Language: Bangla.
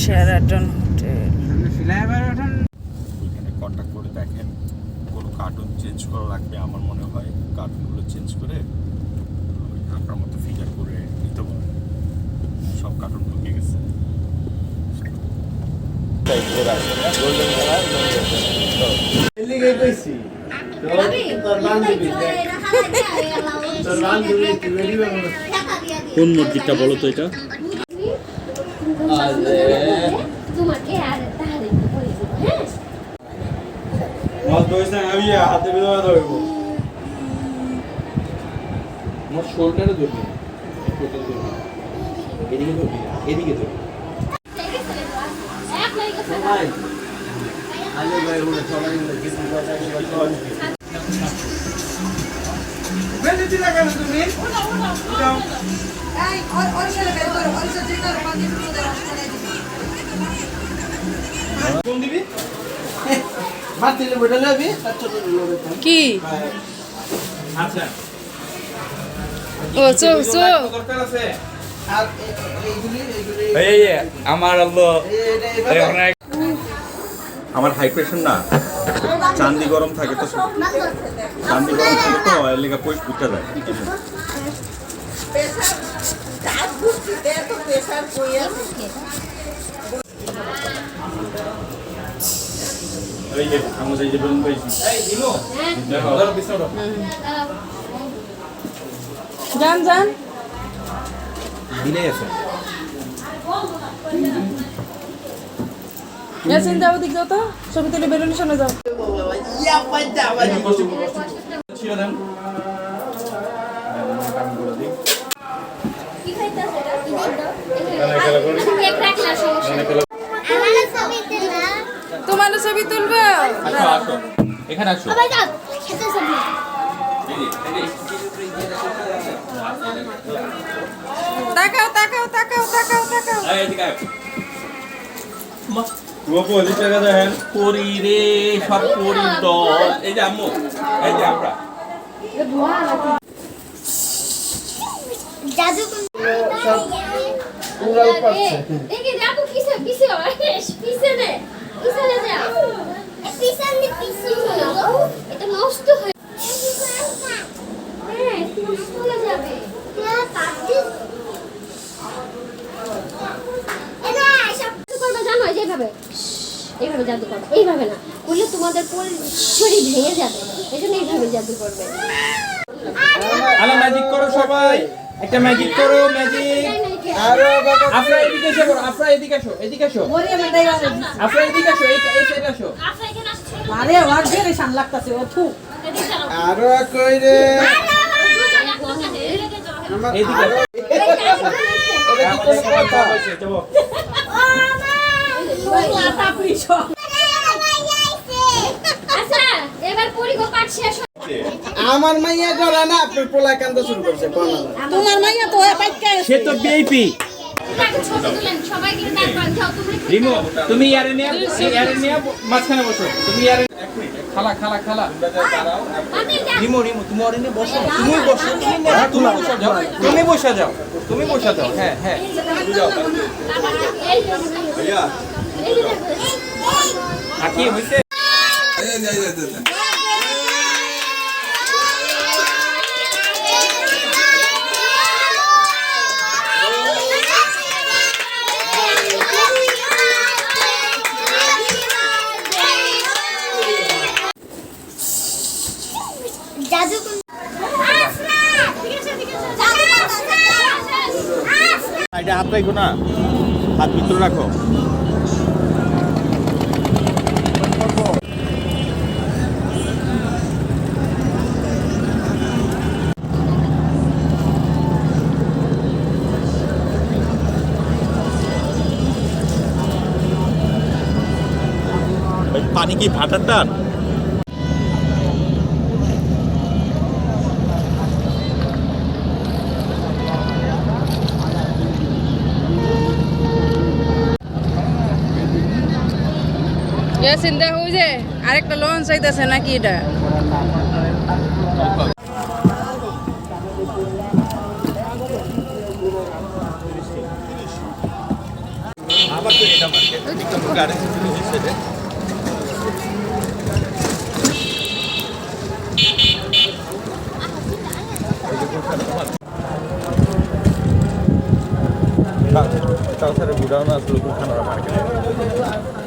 শেরাটন হোটেল ওঠান কন্ট্যাক্ট করে দেখেন। কোনো কার্টুন চেঞ্জ করা লাগবে আমার মনে হয়। কার্টুনগুলো চেঞ্জ করে আপনার মতো ফিগার করে নিতে পারেন সব কার্টুন ঢুকে গেছে। কোন মসজিদটা বলো তো এটা? তোমাকে আর তাহলে আমি হাতে বিধবা ধরবো আমার শোল্ডারে ধরবি এদিকে ধরবি এদিকে ধরবি আলে ভাই চল তুমি? কি? আচ্ছা। ও চো চো। আমার হাই প্রেশার না। চান্দি গরম থাকে তো। চান্দি গরম থাকে তো এর লেগে যায়। যান যান দিলেই আছে। ইয়াসিন যাও দিক যাও তো। ছবি তুলে বেরোনোর সামনে যাও ছিল দেন কি খাইতেছে এটা কি দিন এক রাখলা সমস্যা আমার ছবিতে না তোমার ছবি তুলবো আসো আসো এখানে আসো। তাকাও তাকাও তাকাও তাকাও তাকাও। এই পরি রে সব পরি দল এই যে আম্মু এই যে আমরা। জাদু কোন উড়াল পাচ্ছে দেখি জাদু। কিসে কিসে পিছনে পিছনে যাও পিছনে পিছনে এটা নষ্ট হয়ে হ্যাঁ এটা নষ্ট হয়ে যাবে হ্যাঁ পাচ্ছিস এটা সব কিছু করবে জানো এই যে এইভাবে এইভাবে জাদু করবে এইভাবে না করলে তোমাদের পরি- শরীর ভেঙে যাবে এই জন্য এইভাবে জাদু করবে আলা ম্যাজিক করো সবাই একটা ম্যাজিক করো ম্যাজিক আরও আফরা এদিকে এসো আফরা এদিকে আসো এদিকে আফরা এদিকে আসো এই এই সাইডে আরে ওর জেরে শান লাগতাছে ও থু এদিকে আরও কই রে আমার আমার মাইয়া করে না আপনি পোলা কান্দা শুরু করছে তোমার মাইয়া তো সে তো বিআইপি তুমি রিমো তুমি ইয়ারে নিয়ে ইয়ারে নিয়ে মাঝখানে বসো তুমি ইয়ারে খালা খালা খালা আপনি রিমো রিমো তুমি ওরে নিয়ে তুমি বসো তুমি বসো, তুমি বসে যাও তুমি বসে যাও তুমি বসে যাও হ্যাঁ হ্যাঁ আকি হইছে? এটা হাত রাখো না। হাত ভিতরে রাখো। পানি কি ভাটার টান? দেখো ওই যে আরেকটা লঞ্চ আইতাছে নাকি এটা? এটা মার্কেট তাছাড়া গুড়াও না আসলে খানারা মার্কেটে